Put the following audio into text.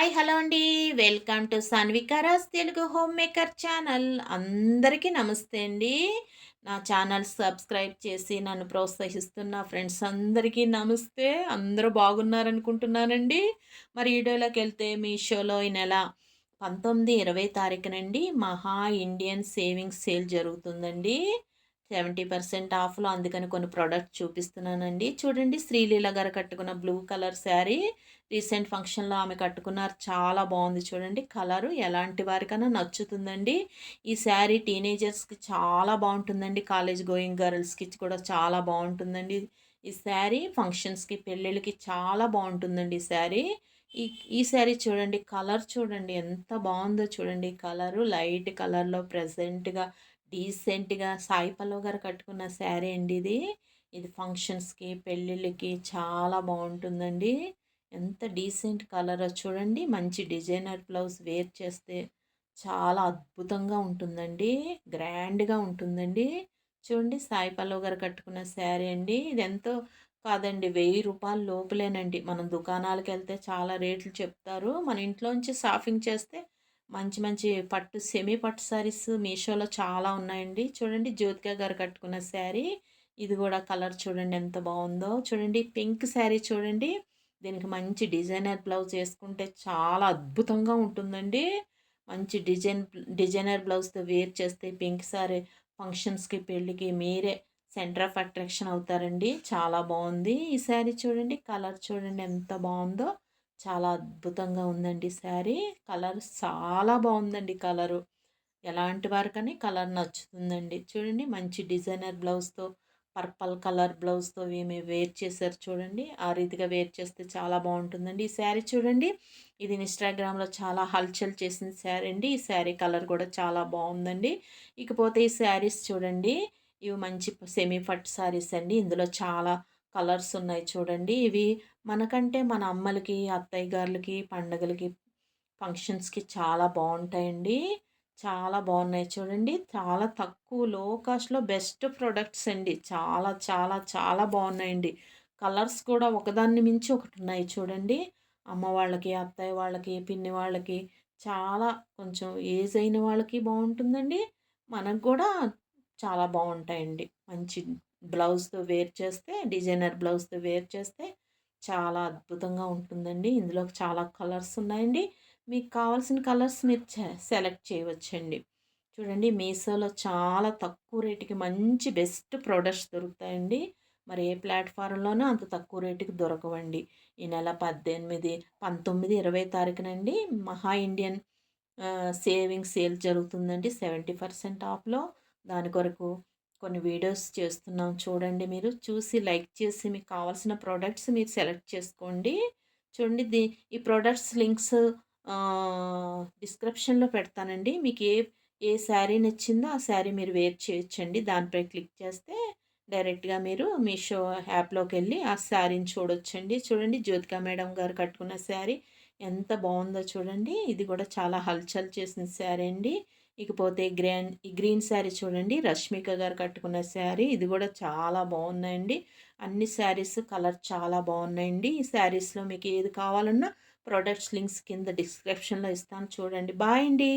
Hi hello అండి. Welcome to Sanvikaras Telugu home maker channel. అందరికీ నమస్తే అండి. నా ఛానల్ సబ్స్క్రైబ్ చేసి నన్ను ప్రోత్సహిస్తున్న ఫ్రెండ్స్ అందరికీ నమస్తే. అందరూ బాగున్నారనుకుంటున్నానండి. మరి వీడియోలోకి వెళ్తే మీషోలో ఈ నెల పంతొమ్మిది ఇరవై తారీఖునండి మహా ఇండియన్ సేవింగ్స్ సేల్ జరుగుతుందండి. సెవెంటీ పర్సెంట్ ఆఫ్లో అందుకని కొన్ని ప్రోడక్ట్ చూపిస్తున్నానండి. చూడండి శ్రీలీల గారు కట్టుకున్న బ్లూ కలర్ శారీ రీసెంట్ ఫంక్షన్లో ఆమె కట్టుకున్నారు. చాలా బాగుంది చూడండి కలరు ఎలాంటి వారికైనా నచ్చుతుందండి. ఈ శారీ టీనేజర్స్కి చాలా బాగుంటుందండి. కాలేజ్ గోయింగ్ గర్ల్స్కి కూడా చాలా బాగుంటుందండి. ఈ శారీ ఫంక్షన్స్కి పెళ్ళిళ్ళకి చాలా బాగుంటుందండి ఈ శారీ. ఈ ఈ శారీ చూడండి కలర్ చూడండి ఎంత బాగుందో చూడండి. కలరు లైట్ కలర్లో ప్రజెంట్గా డీసెంట్గా సాయి పల్లవ్ గారు కట్టుకున్న శారీ అండి ఇది. ఇది ఫంక్షన్స్కి పెళ్ళిళ్ళకి చాలా బాగుంటుందండి. ఎంత డీసెంట్ కలర్ చూడండి. మంచి డిజైనర్ బ్లౌజ్ వేర్ చేస్తే చాలా అద్భుతంగా ఉంటుందండి. గ్రాండ్గా ఉంటుందండి. చూడండి సాయి పల్లవ్ గారు కట్టుకున్న శారీ అండి. ఇది ఎంతో కాదండి వెయ్యి రూపాయలు లోపలేనండి. మనం దుకాణాలకు వెళ్తే చాలా రేట్లు చెప్తారు. మన ఇంట్లోంచి షాపింగ్ చేస్తే మంచి మంచి పట్టు సెమీ పట్టు శారీస్ మీషోలో చాలా ఉన్నాయండి. చూడండి జ్యోతిక గారు కట్టుకున్న శారీ. ఇది కూడా కలర్ చూడండి ఎంత బాగుందో. చూడండి పింక్ శారీ చూడండి. దీనికి మంచి డిజైనర్ బ్లౌజ్ వేసుకుంటే చాలా అద్భుతంగా ఉంటుందండి. మంచి డిజైన్ డిజైనర్ బ్లౌజ్తో వేర్ చేస్తే పింక్ శారీ ఫంక్షన్స్కి పెళ్ళికి మీరే సెంటర్ ఆఫ్ అట్రాక్షన్ అవుతారండి. చాలా బాగుంది. ఈ శారీ చూడండి కలర్ చూడండి ఎంత బాగుందో. చాలా అద్భుతంగా ఉందండి శారీ. కలర్ చాలా బాగుందండి కలరు. ఎలాంటి వారికని కలర్ నచ్చుతుందండి. చూడండి మంచి డిజైనర్ బ్లౌజ్తో పర్పల్ కలర్ బ్లౌజ్తో ఏమి వేర్ చేశారు చూడండి. ఆ రీతిగా వేర్ చేస్తే చాలా బాగుంటుందండి. ఈ శారీ చూడండి. ఇది ఇన్స్టాగ్రామ్లో చాలా హల్చల్ చేసిన శారీ అండి. ఈ శారీ కలర్ కూడా చాలా బాగుందండి. ఇకపోతే ఈ శారీస్ చూడండి. ఇవి మంచి సెమీ ఫట్ శారీస్ అండి. ఇందులో చాలా కలర్స్ ఉన్నాయి చూడండి. ఇవి మనకంటే మన అమ్మలకి అత్తయ్య గారులకి పండగలకి ఫంక్షన్స్కి చాలా బాగుంటాయండి. చాలా బాగున్నాయి చూడండి. చాలా తక్కువ లో కాస్ట్లో బెస్ట్ ప్రొడక్ట్స్ అండి. చాలా చాలా చాలా బాగున్నాయండి. కలర్స్ కూడా ఒకదాన్ని మించి ఒకటి ఉన్నాయి చూడండి. అమ్మ వాళ్ళకి అత్తయ్య వాళ్ళకి పిన్ని వాళ్ళకి చాలా కొంచెం ఏజ్ అయిన వాళ్ళకి బాగుంటుందండి. మనకు కూడా చాలా బాగుంటాయండి. మంచి బ్లౌజ్తో వేర్ చేస్తే డిజైనర్ బ్లౌజ్తో వేర్ చేస్తే చాలా అద్భుతంగా ఉంటుందండి. ఇందులో చాలా కలర్స్ ఉన్నాయండి. మీకు కావాల్సిన కలర్స్ మీరు సెలెక్ట్ చేయవచ్చండి. చూడండి మీషోలో చాలా తక్కువ రేటుకి మంచి బెస్ట్ ప్రోడక్ట్స్ దొరుకుతాయండి. మరి ఏ ప్లాట్ఫారంలోనూ అంత తక్కువ రేటుకి దొరకవండి. ఈ నెల పద్దెనిమిది పంతొమ్మిది ఇరవై తారీఖునండి మహా ఇండియన్ సేవింగ్ సేల్ జరుగుతుందండి. సెవెంటీ పర్సెంట్ ఆఫ్లో. దాని కొరకు కొన్ని వీడియోస్ చేస్తున్నాం చూడండి మీరు. చూసి లైక్ చేసి మీకు కావాల్సిన ప్రోడక్ట్స్ మీరు సెలెక్ట్ చేసుకోండి. చూడండి దీ ఈ ప్రోడక్ట్స్ లింక్స్ డిస్క్రిప్షన్లో పెడతానండి. మీకు ఏ ఏ శారీ నచ్చిందో ఆ శారీ మీరు వేర్ చేయొచ్చండి. దానిపై క్లిక్ చేస్తే డైరెక్ట్గా మీరు మీషో యాప్లోకి వెళ్ళి ఆ శారీని చూడొచ్చండి. చూడండి జ్యోతిక మేడం గారు కట్టుకున్న శారీ ఎంత బాగుందో చూడండి. ఇది కూడా చాలా హల్చల్ చేసిన శారీ అండి. ఇకపోతే గ్రాన్ ఈ గ్రీన్ శారీ చూడండి రష్మిక గారు కట్టుకున్న శారీ ఇది కూడా చాలా బాగున్నాయండి అన్ని శారీస్ కలర్ చాలా బాగున్నాయండి. ఈ శారీస్లో మీకు ఏది కావాలన్నా ప్రొడక్ట్స్ లింక్స్ కింద డిస్క్రిప్షన్లో ఇస్తాను చూడండి. బాయ్ అండి.